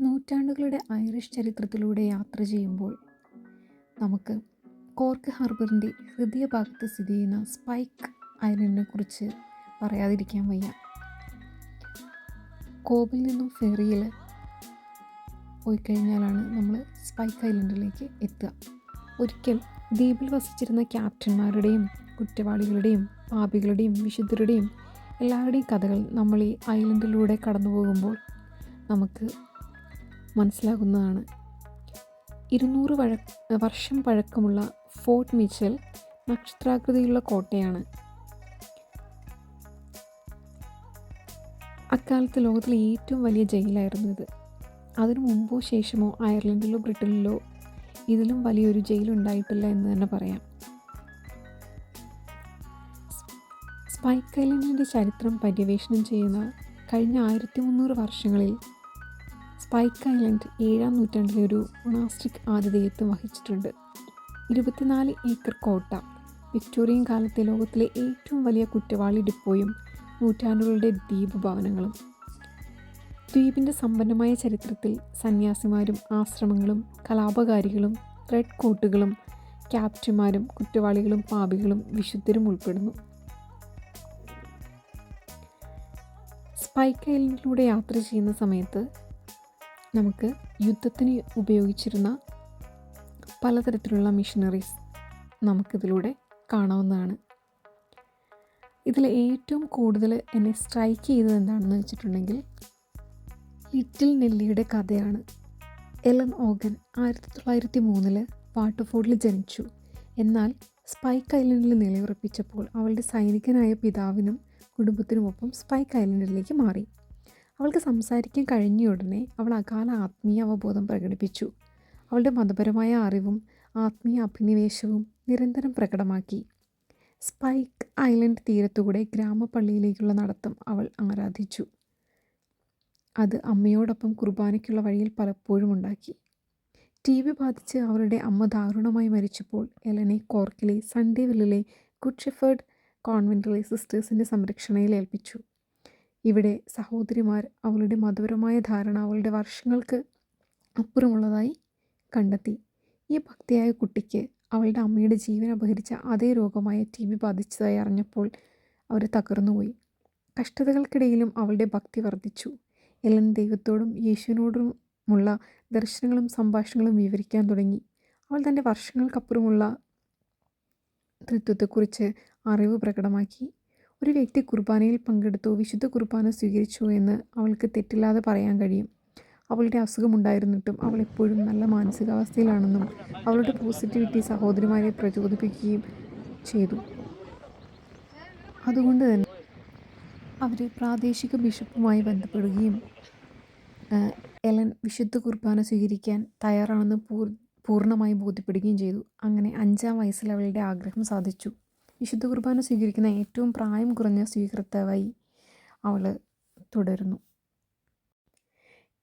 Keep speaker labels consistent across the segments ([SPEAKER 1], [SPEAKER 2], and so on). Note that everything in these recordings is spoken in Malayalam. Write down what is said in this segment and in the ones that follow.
[SPEAKER 1] നൂറ്റാണ്ടുകളുടെ ഐറിഷ് ചരിത്രത്തിലൂടെ യാത്ര ചെയ്യുമ്പോൾ നമുക്ക് കോർക്ക് ഹാർബറിന്റെ ഹൃദയഭാഗത്ത് സ്ഥിതി ചെയ്യുന്ന സ്പൈക്ക് ഐലൻഡിനെ കുറിച്ച് പറയാതിരിക്കാൻ വയ്യ. കോബിൽ നിന്നും ഫെറിയിൽ പോയി കഴിഞ്ഞാലാണ് നമ്മൾ സ്പൈക്ക് ഐലൻഡിലേക്ക് എത്തുക. ഒരിക്കൽ ദ്വീപിൽ വസിച്ചിരുന്ന ക്യാപ്റ്റന്മാരുടെയും കുറ്റവാളികളുടെയും പാപികളുടെയും വിശുദ്ധരുടെയും എല്ലാവരുടെയും കഥകൾ നമ്മൾ ഈ ഐലൻഡിലൂടെ കടന്നു പോകുമ്പോൾ നമുക്ക് മനസ്സിലാകുന്നതാണ്. ഇരുന്നൂറ് വഴ വർഷം പഴക്കമുള്ള ഫോർട്ട് മിച്ചൽ നക്ഷത്രാകൃതിയുള്ള കോട്ടയാണ്. അക്കാലത്ത് ലോകത്തിലെ ഏറ്റവും വലിയ ജയിലായിരുന്നു ഇത്. അതിനു മുമ്പോ ശേഷമോ അയർലൻഡിലോ ബ്രിട്ടനിലോ ഇതിലും വലിയൊരു ജയിൽ ഉണ്ടായിട്ടില്ല എന്ന് തന്നെ പറയാം. സ്പൈക്ക് ഐലൻഡിന്റെ ചരിത്രം പര്യവേഷണം ചെയ്യുന്ന കഴിഞ്ഞ ആയിരത്തി മുന്നൂറ് വർഷങ്ങളിൽ സ്പൈക്ക് ഐലൻഡ് ഏഴാം നൂറ്റാണ്ടിലെ ഒരു മൊണാസ്റ്റിക് ആതിഥേയത്വം വഹിച്ചിട്ടുണ്ട്. ഇരുപത്തിനാല് ഏക്കർ കോട്ട വിക്ടോറിയൻ കാലത്തെ ലോകത്തിലെ ഏറ്റവും വലിയ കുറ്റവാളി ഡിപ്പോയും നൂറ്റാണ്ടുകളുടെ ദ്വീപ് ഭവനങ്ങളും ദ്വീപിന്റെ സമ്പന്നമായ ചരിത്രത്തിൽ സന്യാസിമാരും ആശ്രമങ്ങളും കലാപകാരികളും റെഡ് കോട്ടുകളും ക്യാപ്റ്റന്മാരും കുറ്റവാളികളും പാപികളും വിശുദ്ധരും ഉൾപ്പെടുന്നു. സ്പൈക്ക് ഐലൻഡിലൂടെ യാത്ര ചെയ്യുന്ന സമയത്ത് നമുക്ക് യുദ്ധത്തിന് ഉപയോഗിച്ചിരുന്ന പലതരത്തിലുള്ള മിഷനറീസ് നമുക്കിതിലൂടെ കാണാവുന്നതാണ്. ഇതിൽ ഏറ്റവും കൂടുതൽ എന്നെ സ്ട്രൈക്ക് ചെയ്തത് എന്താണെന്ന് വെച്ചിട്ടുണ്ടെങ്കിൽ ലിറ്റിൽ നെല്ലിയുടെ കഥയാണ്. എലൻ ഓഗൻ ആയിരത്തി തൊള്ളായിരത്തി മൂന്നിൽ വാട്ടർഫോർഡിൽ ജനിച്ചു. എന്നാൽ സ്പൈക്ക് ഐലൻഡിൽ നിലയുറപ്പിച്ചപ്പോൾ അവളുടെ സൈനികനായ പിതാവിനും കുടുംബത്തിനുമൊപ്പം സ്പൈക്ക് ഐലൻഡിലേക്ക് മാറി. അവൾക്ക് സംസാരിക്കാൻ കഴിഞ്ഞ ഉടനെ അവൾ അകാല ആത്മീയ അവബോധം പ്രകടിപ്പിച്ചു. അവളുടെ മതപരമായ അറിവും ആത്മീയ അഭിനിവേശവും നിരന്തരം പ്രകടമാക്കി. സ്പൈക്ക് ഐലൻഡ് തീരത്തുകൂടെ ഗ്രാമപ്പള്ളിയിലേക്കുള്ള നടത്തം അവൾ ആരാധിച്ചു. അത് അമ്മയോടൊപ്പം കുർബാനയ്ക്കുള്ള വഴിയിൽ പലപ്പോഴും ഉണ്ടാക്കി. ടി വി ബാധിച്ച് അവളുടെ അമ്മ ദാരുണമായി മരിച്ചപ്പോൾ എലനെ കോർക്കിലെ സൺഡേ വില്ലിലെ ഗുഡ് ഷെഫേർഡ് കോൺവെന്റിലെ സിസ്റ്റേഴ്സിന്റെ സംരക്ഷണയിൽ ഏൽപ്പിച്ചു. ഇവിടെ സഹോദരിമാർ അവളുടെ മതപരമായ ധാരണ അവളുടെ വർഷങ്ങൾക്ക് അപ്പുറമുള്ളതായി കണ്ടെത്തി. ഈ ഭക്തിയായ കുട്ടിക്ക് അവളുടെ അമ്മയുടെ ജീവൻ അപഹരിച്ച അതേ രോഗമായ ടി ബി ബാധിച്ചതായി അറിഞ്ഞപ്പോൾ അവർ തകർന്നുപോയി. കഷ്ടതകൾക്കിടയിലും അവളുടെ ഭക്തി വർദ്ധിച്ചു. എലൻ ദൈവത്തോടും യേശുവിനോടുമുള്ള ദർശനങ്ങളും സംഭാഷണങ്ങളും വിവരിക്കാൻ തുടങ്ങി. അവൾ തന്റെ വർഷങ്ങൾക്കപ്പുറമുള്ള തൃത്വത്തെക്കുറിച്ച് അറിവ് പ്രകടമാക്കി. ഒരു വ്യക്തി കുർബാനയിൽ പങ്കെടുത്തു വിശുദ്ധ കുർബാന സ്വീകരിച്ചു എന്ന് അവൾക്ക് തെറ്റില്ലാതെ പറയാൻ കഴിയും. അവളുടെ അസുഖമുണ്ടായിരുന്നിട്ടും അവൾ എപ്പോഴും നല്ല മാനസികാവസ്ഥയിലാണെന്നും അവളുടെ പോസിറ്റിവിറ്റി സഹോദരിമാരെ പ്രചോദിപ്പിക്കുകയും ചെയ്തു. അതുകൊണ്ട് തന്നെ അവർ പ്രാദേശിക ബിഷപ്പുമായി ബന്ധപ്പെടുകയും എലൻ വിശുദ്ധ കുർബാന സ്വീകരിക്കാൻ തയ്യാറാണെന്ന് പൂർ പൂർണമായി ബോധ്യപ്പെടുകയും ചെയ്തു. അങ്ങനെ അഞ്ചാം വയസ്സിൽ അവളുടെ ആഗ്രഹം സാധിച്ചു. വിശുദ്ധ കുർബാന സ്വീകരിക്കുന്ന ഏറ്റവും പ്രായം കുറഞ്ഞ സ്വീകർത്താവായി അവൾ തുടരുന്നു.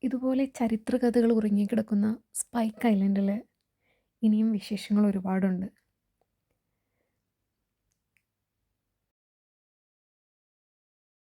[SPEAKER 1] ഇതുപോലെ ചരിത്രകഥകൾ ഉറങ്ങിക്കിടക്കുന്ന സ്പൈക്ക് ഐലൻഡിൽ ഇനിയും വിശേഷങ്ങൾ ഒരുപാടുണ്ട്.